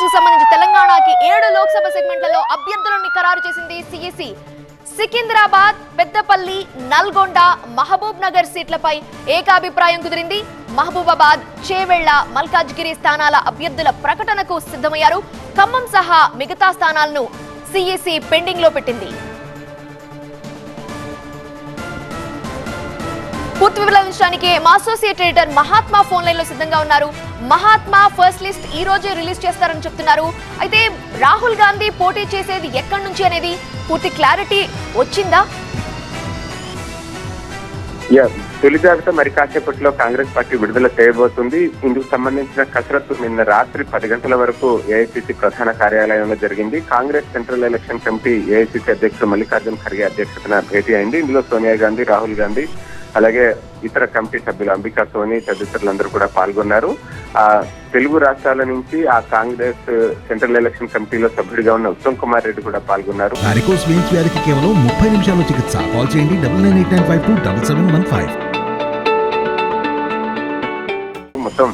కు సంబంధించి తెలంగాణకి ఏడు లోక్సభ సెగ్మెంట్లలో అభ్యర్థులను ఖరారు చేసింది సిఈసి సికింద్రాబాద్ పెద్దపల్లి నల్గొండ మహబూబ్ నగర్ సీట్లపై ఏకాభిప్రాయం కుదిరింది. మహబూబాబాద్ చేవెళ్ళ మల్కాజ్గిరి స్థానాల అభ్యర్థుల ప్రకటనకు సిద్ధమయ్యారు. ఖమ్మం సహా మిగతా స్థానాలను సిఈసి పెండింగ్లో పెట్టింది. పూర్తి వివరించడానికి మా అసోసియేట్ ఎడిటర్ మహాత్మా ఫోన్ లైన్లో సిద్ధంగా ఉన్నారు. మహాత్మా ఫస్ట్ లిస్ట్ ఈ రోజే రిలీజ్ చేస్తారని చెప్తున్నారు. అయితే రాహుల్ గాంధీ పోటీ చేసేది ఎక్కడి నుంచి అనేది పూర్తి క్లారిటీ వచ్చిందా? తొలి జాబితా మరి కాసేపట్లో కాంగ్రెస్ పార్టీ విడుదల చేయబోతుంది. ఇందుకు సంబంధించిన కసరత్తు నిన్న రాత్రి పది గంటల వరకు ఏఐసిసి ప్రధాన కార్యాలయంలో జరిగింది. Congress central election committee AICC అధ్యక్షుడు మల్లికార్జున్ ఖర్గే అధ్యక్షతన భేటీ అయింది. ఇందులో సోనియా గాంధీ రాహుల్ గాంధీ అలాగే ఇతర కమిటీ సభ్యులు అంబికా సోని తదితరులందరూ కూడా పాల్గొన్నారు. ఆ తెలుగు రాష్ట్రాల నుంచి ఆ కాంగ్రెస్ సెంట్రల్ ఎలక్షన్ కమిటీలో సభ్యుడిగా ఉన్న ఉత్తమ్ కుమార్ రెడ్డి కూడా పాల్గొన్నారు. వారికోస్ కేవలం ముప్పై నిమిషాల్లో చికిత్స. కాల్ చేయండి double nine eight nine five two double seven one five. మొత్తం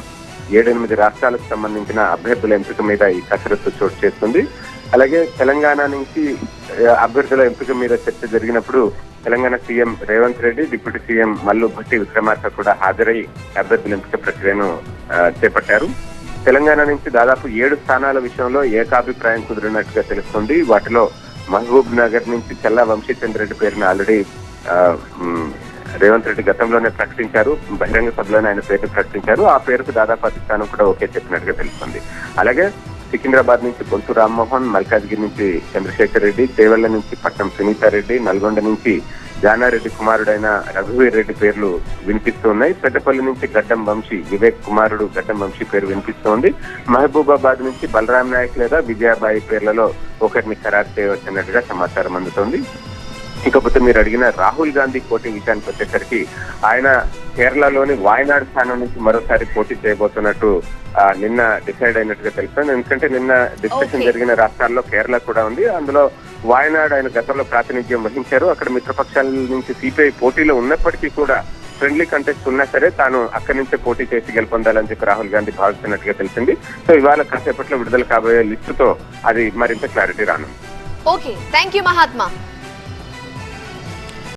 ఏడెనిమిది రాష్ట్రాలకు సంబంధించిన అభ్యర్థుల ఎంపిక మీద ఈ కసరత్తు చోటు చేస్తుంది అలాగే తెలంగాణ నుంచి అభ్యర్థుల ఎంపిక మీద చర్చ జరిగినప్పుడు Telangana CM Revanth Reddy deputy CM Mallu Bhatti Vikramarka కూడా హాజరై అభ్యర్థుల ఎంపిక ప్రక్రియను చేపట్టారు. తెలంగాణ నుంచి దాదాపు ఏడు స్థానాల విషయంలో ఏకాభిప్రాయం కుదిరినట్టుగా తెలుస్తుంది. వాటిలో మహబూబ్ నగర్ నుంచి చల్లా వంశీచంద్ర రెడ్డి పేరును ఆల్రెడీ రేవంత్ రెడ్డి గతంలోనే ప్రకటించారు బహిరంగ సభలోనే ఆయన పేరు ప్రకటించారు. ఆ పేరుకు దాదాపు అధిష్టానం కూడా ఓకే చెప్పినట్టుగా తెలుస్తుంది. అలాగే సికింద్రాబాద్ నుంచి బొంతు రామ్మోహన్ మల్కాజ్గిరి నుంచి చంద్రశేఖర్ రెడ్డి చేవెళ్ళ నుంచి పట్నం సునీతారెడ్డి నల్గొండ నుంచి జానారెడ్డి కుమారుడైన రఘువీర్ రెడ్డి పేర్లు వినిపిస్తూ ఉన్నాయి. పెద్దపల్లి నుంచి గడ్డం వంశీ వివేక్ కుమారుడు గడ్డం వంశీ పేరు వినిపిస్తోంది మహబూబాబాద్ నుంచి బలరాం నాయక్ లేదా విజయాబాయి పేర్లలో ఒకరిని ఖరారు చేయవచ్చినట్టుగా సమాచారం అందుతోంది. ఇకపోతే మీరు అడిగిన రాహుల్ గాంధీ పోటీ విషయానికి వచ్చేసరికి ఆయన కేరళలోని వాయనాడ్ స్థానం నుంచి మరోసారి పోటీ చేయబోతున్నట్టు నిన్న డిసైడ్ అయినట్టుగా తెలుస్తుంది. ఎందుకంటే నిన్న డిస్కషన్. జరిగిన రాష్ట్రాల్లో కేరళ కూడా ఉంది. అందులో వాయనాడ్ ఆయన గతంలో ప్రాతినిధ్యం వహించారు. అక్కడ మిత్రపక్షాల నుంచి సిపిఐ పోటీలో ఉన్నప్పటికీ కూడా ఫ్రెండ్లీ కంటెస్ట్ ఉన్నా సరే తాను అక్కడి నుంచే పోటీ చేసి గెలుపొందాలని చెప్పి రాహుల్ గాంధీ భావిస్తున్నట్టుగా తెలిసింది. సో ఇవాళ కాసేపట్లో విడుదల కాబోయే లిస్టుతో అది మరింత క్లారిటీ రానుంది. ఓకే. Thank you Mahatma.